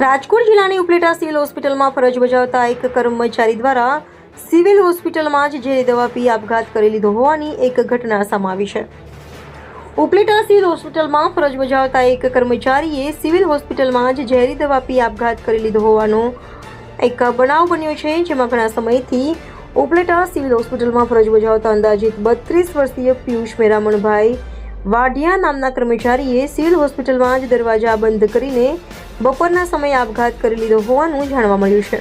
રાજકોટ જિલ્લાની ઉપલેટા સિવિલ હોસ્પિટલમાં ફરજ બજાવતા એક કર્મચારી દ્વારા સિવિલ હોસ્પિટલમાં જ ઝેરી દવા પી આપઘાત કરી લીધો હોવાની એક ઘટના સમાવી છે. ઉપલેટા સિવિલ હોસ્પિટલમાં ફરજ બજાવતા એક કર્મચારીએ સિવિલ હોસ્પિટલમાં જ ઝેરી દવા પી આપઘાત કરી લીધો હોવાનો એક બનાવ બન્યો છે, જેમાં ઘણા સમયથી ઉપલેટા સિવિલ હોસ્પિટલમાં ફરજ બજાવતા અંદાજિત બત્રીસ વર્ષીય પિયુષ મેરામણભાઈ વાઢિયા નામના કર્મચારીએ સિવિલ હોસ્પિટલમાં જ દરવાજા બંધ કરીને બપોરના સમયે આપઘાત કરી લીધો હોવાનું જાણવા મળ્યું છે.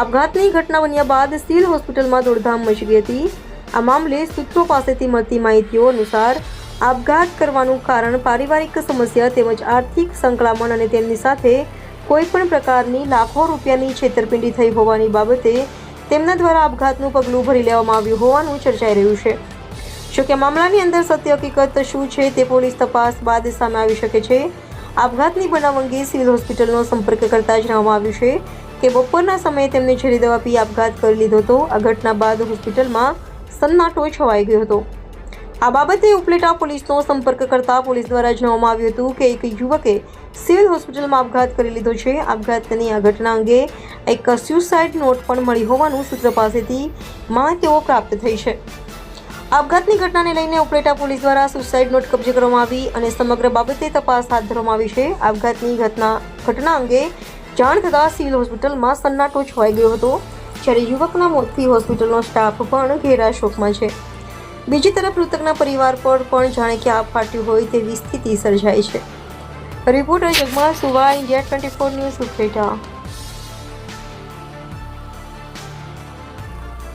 આપઘાતની ઘટના બન્યા બાદ સિવિલ હોસ્પિટલમાં દોડધામ મચી ગઈ હતી. આ મામલે સૂત્રો પાસેથી મળતી માહિતીઓ અનુસાર આપઘાત કરવાનું કારણ પારિવારિક સમસ્યા તેમજ આર્થિક સંકળામણ અને તેમની સાથે કોઈપણ પ્રકારની લાખો રૂપિયાની છેતરપિંડી થઈ હોવાની બાબતે તેમના દ્વારા આપઘાતનું પગલું ભરી લેવામાં આવ્યું હોવાનું ચર્ચાઈ રહ્યું છે. જોકે મામલાની અંદર સત્ય હકીકત શું છે તે પોલીસ તપાસ બાદ સામે આવી શકે છે. આપઘાતની બનાવ અંગે સિવિલ હોસ્પિટલનો સંપર્ક કરતા જણાવવામાં આવ્યું છે કે બપોરના સમયે તેમને ઝેરી દવા પી આપઘાત કરી લીધો હતો. આ ઘટના બાદ હોસ્પિટલમાં સન્નાટો છવાઈ ગયો હતો. આ બાબતે ઉપલેટા પોલીસનો સંપર્ક કરતા પોલીસ દ્વારા જણાવવામાં આવ્યું હતું કે એક યુવકે સિવિલ હોસ્પિટલમાં આપઘાત કરી લીધો છે. આપઘાતની આ ઘટના અંગે એક સ્યુસાઇડ નોટ પણ મળી હોવાનું સૂત્ર પાસેથી માહિતીઓ પ્રાપ્ત થઈ છે. આપઘાતની ઘટનાને લઈને ઉપલેટા પોલીસ દ્વારા સુસાઇડ નોટ કબજે કરવામાં આવી અને સમગ્ર બાબતે તપાસ હાથ ધરવામાં આવી છે. આપઘાતની ઘટના ઘટના અંગે જાણ થતાં સિવિલ હોસ્પિટલમાં સન્નાટો છવાઈ ગયો હતો. જ્યારે યુવકના મોતથી હોસ્પિટલનો સ્ટાફ પણ ઘેરા શોકમાં છે. બીજી તરફ મૃતકના પરિવાર પર પણ જાણે કે આપ ફાટ્યું હોય તેવી સ્થિતિ સર્જાઈ છે. Reporter Jagmal Suva, India twenty four news Upleta.